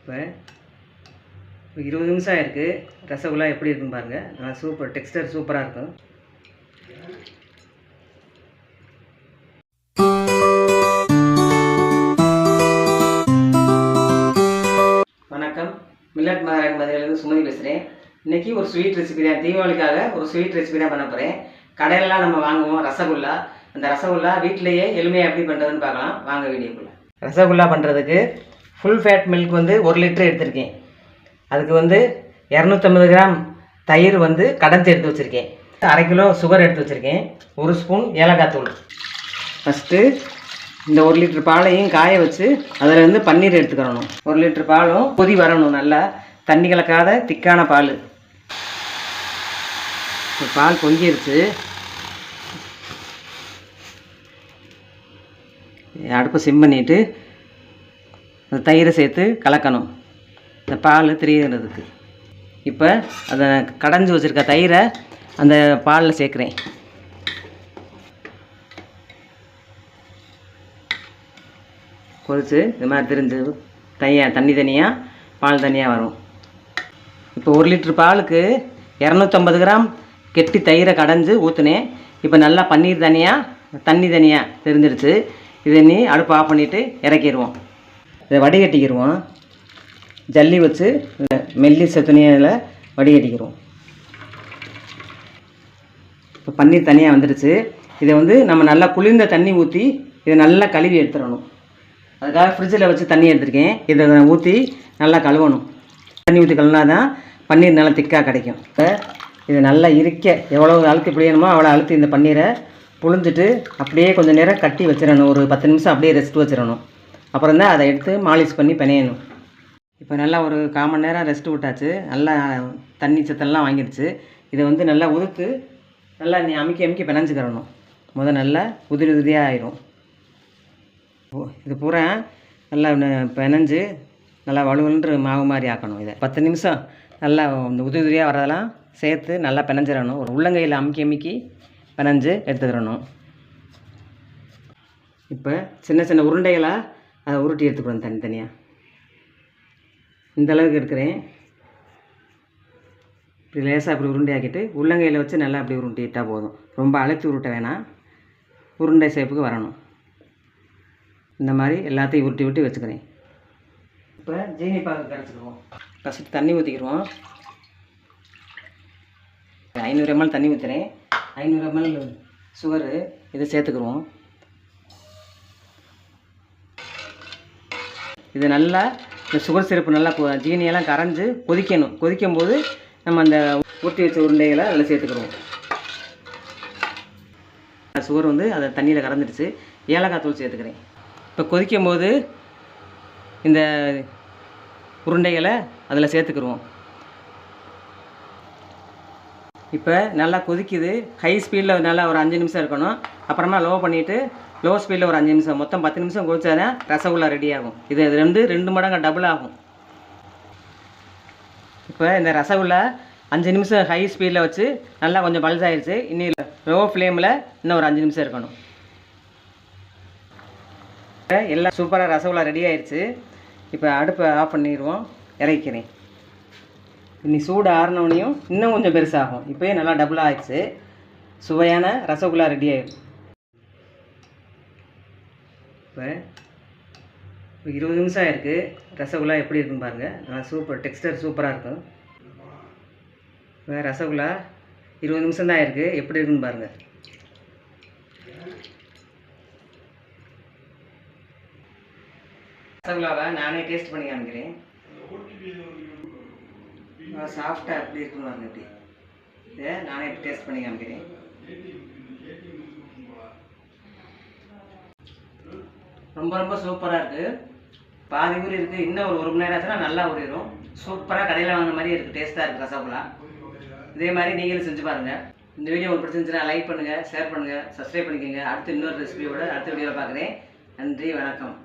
இப்போ இருபது நிமிஷம் ஆயிருக்கு. ரசகுல்லா எப்படி இருக்குன்னு பாருங்கள் நல்லா சூப்பர் டெக்ஸ்டர் சூப்பராக இருக்கும். வணக்கம். மில்லட் மகாராணி மதுரையிலேருந்து சுமதி பேசுகிறேன் இன்றைக்கி ஒரு ஸ்வீட் ரெசிபி தான். தீபாவளிக்காக ஒரு ஸ்வீட் ரெசிபி தான் பண்ண போகிறேன் கடையிலலாம் நம்ம வாங்குவோம் ரசகுல்லா. அந்த ரசகுல்லா வீட்டிலேயே எளிமையாக எப்படி பண்ணுறதுன்னு பார்க்கலாம். வாங்க வீடியோக்குள்ளே. ரசகுல்லா பண்ணுறதுக்கு ஃபுல் ஃபேட் மில்க் வந்து ஒரு லிட்டர் எடுத்திருக்கேன். அதுக்கு வந்து இரநூத்தம்பது கிராம் தயிர் வந்து கடைஞ்சி எடுத்து வச்சுருக்கேன். அரை கிலோ சுகர் எடுத்து வச்சுருக்கேன். ஒரு ஸ்பூன் ஏலக்காய் தூள். ஃபஸ்ட்டு இந்த ஒரு லிட்டர் பாலையும் காய வச்சு அதில் வந்து பன்னீர் எடுத்துக்கிறணும். ஒரு லிட்டர் பாலும் கொதி வரணும் நல்லா. தண்ணி கலக்காத திக்கான பால். பால் பொங்கிருச்சு. அடுப்பை சிம் பண்ணிவிட்டு இந்த தயிரை சேர்த்து கலக்கணும். இந்த பால் திரியிறதுக்கு. இப்போ அதை கடைஞ்சி வச்சுருக்க தயிரை அந்த பாலில் சேர்க்குறேன். கொதிச்சு இது மாதிரி திரிஞ்சு தனியாக தண்ணி தனியாக பால் தனியாக வரும். இப்போ ஒரு லிட்ரு பாலுக்கு இரநூத்தம்பது கிராம் கெட்டி தயிரை கடைஞ்சி ஊற்றுனேன் இப்போ நல்லா பன்னீர் தனியாக தண்ணி தனியாக தெரிஞ்சிருச்சு. இதை நீ அடுப்பு ஆஃப் பண்ணிவிட்டு இறக்கிடுவோம். இதை வடிகட்டிக்கிடுவோம் ஜல்லி வச்சு மெல்லி மெல்லிச துணியில் வடிகட்டிக்கிடுவோம் இப்போ பன்னீர் தனியாக வந்துடுச்சு இதை வந்து நம்ம நல்லா குளிர்ந்த தண்ணி ஊற்றி இதை நல்லா கழுவி எடுத்துடணும். அதுக்காக ஃப்ரிட்ஜில் வச்சு தண்ணி எடுத்துருக்கேன். இதை ஊற்றி நல்லா கழுவணும். தண்ணி ஊற்றி கழுவினா தான் பன்னீர் நல்லா திக்காக கிடைக்கும். இப்போ இதை நல்லா இருக்க எவ்வளோ அழுத்தி பிடிக்கணுமோ அவ்வளோ அழுத்தி இந்த பன்னீரை புழிஞ்சிட்டு அப்படியே கொஞ்சம் நேரம் கட்டி வச்சிடணும். ஒரு பத்து நிமிஷம் அப்படியே ரெஸ்ட் வச்சிடணும். அப்புறம் தான் அதை எடுத்து மாலிஷ் பண்ணி பிணையணும். இப்போ நல்லா ஒரு கால் மணி நேரம் ரெஸ்ட் விட்டாச்சு. நல்லா தண்ணி சத்தெல்லாம் வாங்கிடுச்சு. இதை வந்து நல்லா உதுத்து நல்லா நீ அமுக்கி அமுக்கி பிணைஞ்சிக்கிறணும். முத நல்லா உதிரி உதிரியாக ஆயிரும். இது பூரா நல்லா பிணைஞ்சு நல்லா வலுவலுன்ற மாவு மாதிரி ஆக்கணும் இதை. பத்து நிமிஷம் நல்லா இந்த உதிரி உதிரியாக வரதெல்லாம் சேர்த்து நல்லா பிணைஞ்சிடணும். ஒரு உள்ளங்கையில் அமுக்கி அமுக்கி பிணைஞ்சு எடுத்துக்கிறணும். இப்போ சின்ன சின்ன உருண்டைகளாக அதை உருட்டி எடுத்துக்கணும் தனித்தனியாக இந்த அளவுக்கு எடுக்கிறேன். இப்படி லேசாக இப்படி உருண்டையாக்கிட்டு உள்ளங்கையில் வச்சு நல்லா அப்படி உருட்டிட்டா போதும். ரொம்ப அழைத்து உருட்ட வேணாம். உருண்டை ஷேப்புக்கு வரணும். இந்த மாதிரி எல்லாத்தையும் உருட்டி விட்டு வச்சுக்கிறேன். இப்போ ஜீனி பாகு கரைச்சிக்குவோம். ஃபஸ்ட்டு தண்ணி ஊற்றிக்கிடுவோம் ஐநூறு எம்எல் தண்ணி ஊற்றுறேன் ஐநூறு எம்எல் சுகரு இதை சேர்த்துக்குருவோம். இது நல்லா இந்த சுகர் சிரப்பு நல்லா கொ- ஜீனியெல்லாம் கரைஞ்சி கொதிக்கணும். கொதிக்கும் போது நம்ம அந்த ஊற்றி வச்ச உருண்டைகளை அதில் சேர்த்துக்கிறோம் சுகர் வந்து அதை தண்ணியில் கறந்துடுச்சு ஏலக்காய் தூள் சேர்த்துக்கிறேன். இப்போ கொதிக்கும் போது இந்த உருண்டைகளை அதில் சேர்த்துக்கிடுவோம். இப்போ நல்லா கொதிக்குது. ஹை ஸ்பீடில் நல்லா ஒரு அஞ்சு நிமிஷம் இருக்கணும். அப்புறமா லோ பண்ணிவிட்டு லோ ஸ்பீடில் ஒரு அஞ்சு நிமிஷம். மொத்தம் பத்து நிமிஷம் கொதிச்சா தான் ரசகுல்லா ரெடி ஆகும். இது ரெண்டு ரெண்டு மடங்கு டபுள் ஆகும். இப்போ இந்த ரசகுல்லா அஞ்சு நிமிஷம் ஹை ஸ்பீடில் வச்சு நல்லா கொஞ்சம் பல்ஸ் ஆயிடுச்சு இன்னி லோ ஃப்ளேமில் இன்னும் ஒரு அஞ்சு நிமிஷம் இருக்கணும். இப்போ எல்லாம் சூப்பராக ரசகுல்லா ரெடி ஆயிடுச்சு இப்போ அடுப்பை ஆஃப் பண்ணிடுவோம். இறக்கிறேன் இனி சூடு ஆறினோடனையும் இன்னும் கொஞ்சம் பெருசாகும். இப்போயே நல்லா டபுளாக ஆயிடுச்சு. சுவையான ரசகுல்லா ரெடி ஆகிடும் இப்போ இப்போ இருபது நிமிஷம் ஆயிருக்கு. ரசகுல்லா எப்படி இருக்குன்னு பாருங்கள் நல்லா சூப்பர் டெக்ஸ்டர் சூப்பராக இருக்கும். இப்போ ரசகுல்லா இருபது நிமிஷம் தான் ஆயிருக்கு. எப்படி இருக்குன்னு பாருங்கள் ரசகுல்லாவை நானே டேஸ்ட் பண்ணி காமிக்கிறேன். சாஃப்டாக எப்படி இருக்குன்னு பாருங்க எப்படி இதை நானே டேஸ்ட் பண்ணி காமிக்கிறேன். ரொம்ப ரொம்ப சூப்பராக இருக்குது பாதி ஊர் இருக்குது இன்னும் ஒரு ஒரு மணி நேரம் ஆச்சுன்னா நல்லா ஊறிடும் சூப்பராக கடையில் வாங்கின மாதிரி இருக்குது டேஸ்ட்டாக இருக்குது ரசகுல்லா. இதே மாதிரி நீங்களும் செஞ்சு பாருங்கள் இந்த வீடியோ உங்களுக்கு பிடிச்சிருந்துச்சுன்னா லைக் பண்ணுங்கள் ஷேர் பண்ணுங்கள் சப்ஸ்கிரைப் பண்ணிக்கோங்க. அடுத்து இன்னொரு ரெசிபியோட அடுத்த வீடியோவில் பார்க்குறேன். நன்றி வணக்கம்.